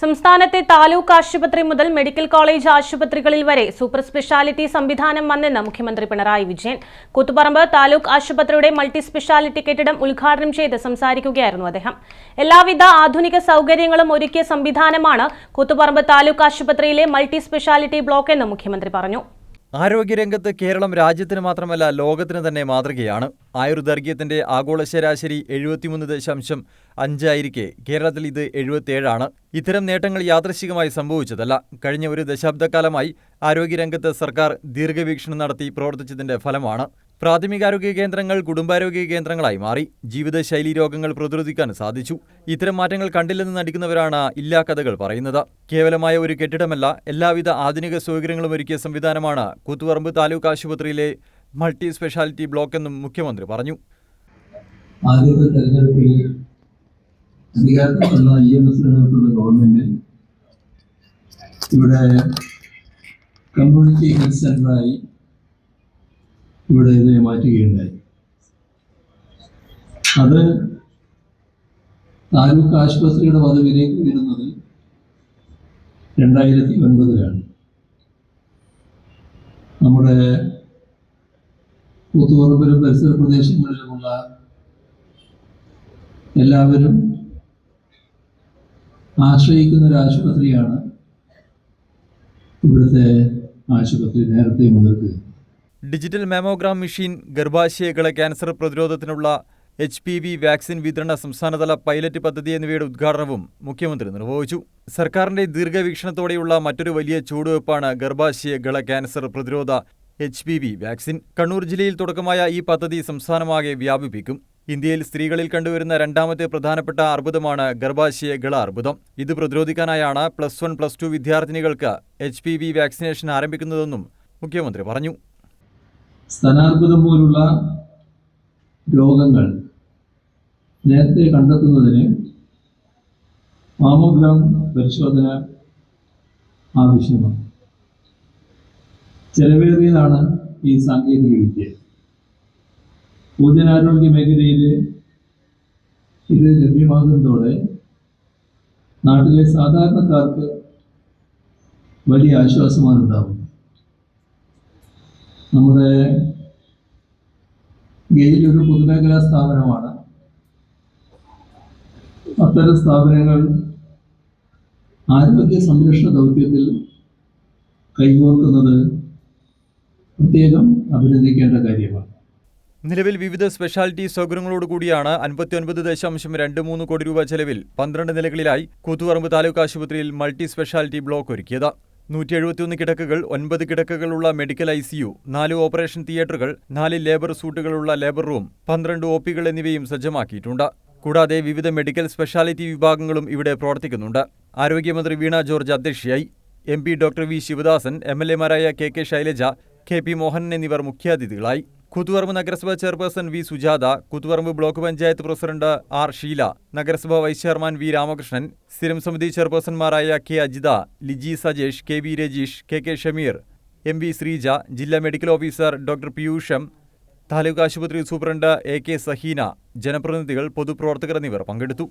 സംസ്ഥാനത്തെ താലൂക്ക് ആശുപത്രി മുതൽ മെഡിക്കൽ കോളേജ് ആശുപത്രികളിൽ വരെ സൂപ്പർ സ്പെഷ്യാലിറ്റി സംവിധാനം വന്നെന്ന് മുഖ്യമന്ത്രി പിണറായി വിജയൻ. കൂത്തുപറമ്പ് താലൂക്ക് ആശുപത്രിയുടെ മൾട്ടി സ്പെഷ്യാലിറ്റി കെട്ടിടം ഉദ്ഘാടനം ചെയ്ത് സംസാരിക്കുകയായിരുന്നു അദ്ദേഹം. എല്ലാവിധ ആധുനിക സൗകര്യങ്ങളും ഒരുക്കിയ സംവിധാനമാണ് കൂത്തുപറമ്പ് താലൂക്ക് ആശുപത്രിയിലെ മൾട്ടി സ്പെഷ്യാലിറ്റി ബ്ലോക്ക് എന്ന് മുഖ്യമന്ത്രി പറഞ്ഞു. ആരോഗ്യരംഗത്ത് കേരളം രാജ്യത്തിന് മാത്രമല്ല ലോകത്തിന് തന്നെ മാതൃകയാണ്. ആയുർദൈർഘ്യത്തിന്റെ ആഗോള ശരാശരി എഴുപത്തിമൂന്ന് ദശാംശം അഞ്ചായിരിക്കെ. കേരളത്തിൽ ഇത് എഴുപത്തിയേഴാണ്. ഇത്തരം നേട്ടങ്ങൾ യാദൃശികമായി സംഭവിച്ചതല്ല. കഴിഞ്ഞ ഒരു ദശാബ്ദക്കാലമായി ആരോഗ്യരംഗത്ത് സർക്കാർ ദീർഘവീക്ഷണം നടത്തി പ്രവർത്തിച്ചതിന്റെ ഫലമാണ്. പ്രാഥമികാരോഗ്യ കേന്ദ്രങ്ങൾ കുടുംബാരോഗ്യ കേന്ദ്രങ്ങളായി മാറി. ജീവിതശൈലി രോഗങ്ങൾ പ്രതിരോധിക്കാൻ സാധിച്ചു. ഇത്തരം മാറ്റങ്ങൾ കണ്ടില്ലെന്ന് നടിക്കുന്നവരാണ് ഇല്ലാ കഥകൾ പറയുന്നത്. കേവലമായ ഒരു കെട്ടിടമല്ല എല്ലാവിധ ആധുനിക സൗകര്യങ്ങളും ഒരുക്കിയ സംവിധാനമാണ് കൂത്തുപറമ്പ് താലൂക്ക് ആശുപത്രിയിലെ മൾട്ടി സ്പെഷ്യാലിറ്റി ബ്ലോക്ക് എന്നും മുഖ്യമന്ത്രി പറഞ്ഞു. ഗവൺമെന്റ് ഇവിടെ കമ്മ്യൂണിറ്റി ഹെൽത്ത് സെന്ററായി ഇവിടെ ഇതിനെ മാറ്റുകയുണ്ടായി. അത് താലൂക്ക് ആശുപത്രിയുടെ പദവിയിലേക്ക് വരുന്നത് രണ്ടായിരത്തി ഒൻപതിലാണ് നമ്മുടെ കൂത്തുപറമ്പിലും പരിസര പ്രദേശങ്ങളിലുമുള്ള എല്ലാവരും ആശ്രയിക്കുന്ന ഒരു ആശുപത്രിയാണ് ഇവിടുത്തെ ആശുപത്രി നേരത്തെ മുതൽക്ക്. ഡിജിറ്റൽ മാമോഗ്രാം മെഷീൻ ഗർഭാശയകളെ ക്യാൻസർ പ്രതിരോധത്തിനുള്ള എച്ച് പി വി വാക്സിൻ വിതരണ സംസ്ഥാനതല പൈലറ്റ് പദ്ധതി എന്നിവയുടെ ഉദ്ഘാടനവും മുഖ്യമന്ത്രി നിർവഹിച്ചു. സർക്കാരിന്റെ ദീർഘവീക്ഷണത്തോടെയുള്ള മറ്റൊരു വലിയ ചുവടുവയ്പ്പാണ് ഗർഭാശയകള ക്യാൻസർ പ്രതിരോധ H P V vaccine. Kannur ജില്ലയിൽ തുടക്കമായ ഈ പദ്ധതി സംസ്ഥാനമാകെ വ്യാപിപ്പിക്കും. ഇന്ത്യയിൽ സ്ത്രീകളിൽ കണ്ടുവരുന്ന രണ്ടാമത്തെ പ്രധാനപ്പെട്ട അർബുദമാണ് ഗർഭാശയകള അർബുദം. ഇത് പ്രതിരോധിക്കാനായാണ് പ്ലസ് വൺ പ്ലസ് ടു വിദ്യാർത്ഥിനികൾക്ക് എച്ച് പി വി വാക്സിനേഷൻ ആരംഭിക്കുന്നതെന്നും മുഖ്യമന്ത്രി പറഞ്ഞു. സ്തനാർബുദം പോലുള്ള രോഗങ്ങൾ നേരത്തെ കണ്ടെത്തുന്നതിന് മാമോഗ്രാം പരിശോധന ആവശ്യമാണ്. ചെലവേറിയതാണ് ഈ സാങ്കേതിക വിദ്യ. പൊതുജനാരോഗ്യ മേഖലയിൽ ഇത് ലഭ്യമാകുന്നതോടെ നാട്ടിലെ സാധാരണക്കാർക്ക് വലിയ ആശ്വാസമാണ് ഉണ്ടാവുന്നത് നമ്മുടെ ഗെയിൽ ഒരു പൊതുമേഖലാ സ്ഥാപനമാണ്. അത്തരം സ്ഥാപനങ്ങൾ ആരോഗ്യ സംരക്ഷണ ദൗത്യത്തിൽ കൈകോർക്കുന്നത് പ്രത്യേകം അഭിനന്ദിക്കേണ്ട കാര്യമാണ്. നിലവിൽ വിവിധ സ്പെഷ്യാലിറ്റി സൗകര്യങ്ങളോടുകൂടിയാണ് അൻപത്തിയൊൻപത് ദശാംശം രണ്ട് മൂന്ന് കോടി രൂപ ചെലവിൽ പന്ത്രണ്ട് നിലകളിലായി കൂത്തുപറമ്പ് താലൂക്ക് ആശുപത്രിയിൽ മൾട്ടി സ്പെഷ്യാലിറ്റി ബ്ലോക്ക് ഒരുക്കിയത്. നൂറ്റി എഴുപത്തിയൊന്ന് കിടക്കുകൾ ഒൻപത് കിടക്കുകളുള്ള മെഡിക്കൽ ഐ സിയു നാല് ഓപ്പറേഷൻ തിയേറ്ററുകൾ നാല് ലേബർ സൂട്ടുകളുള്ള ലേബർ റൂം പന്ത്രണ്ട് ഒ പികൾ എന്നിവയും സജ്ജമാക്കിയിട്ടുണ്ട്. കൂടാതെ വിവിധ മെഡിക്കൽ സ്പെഷ്യാലിറ്റി വിഭാഗങ്ങളും ഇവിടെ പ്രവർത്തിക്കുന്നുണ്ട്. ആരോഗ്യമന്ത്രി വീണ ജോർജ് അധ്യക്ഷയായി M P doctor V Sivadasan M L എമാരായ K K Shailaja K P Mohanan എന്നിവർ മുഖ്യാതിഥികളായി. കൂത്തുപറമ്പ് നഗരസഭാ chairperson V Sujatha Koothuparamba block panchayat president R Sheela നഗരസഭാ വൈസ് ചെയർമാൻ വി രാമകൃഷ്ണൻ സ്ഥിരം സമിതി ചെയർപേഴ്സൺമാരായ K Ajitha Liji Sajesh K V Rajeesh K K Shameer M V Sreeja ജില്ലാ medical officer doctor Piyusham taluk ആശുപത്രി superintendent A K Saheena ജനപ്രതിനിധികൾ പൊതുപ്രവർത്തകർ എന്നിവർ പങ്കെടുത്തു.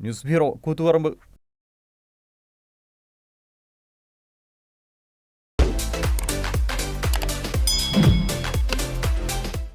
News bureau Koothuparamba.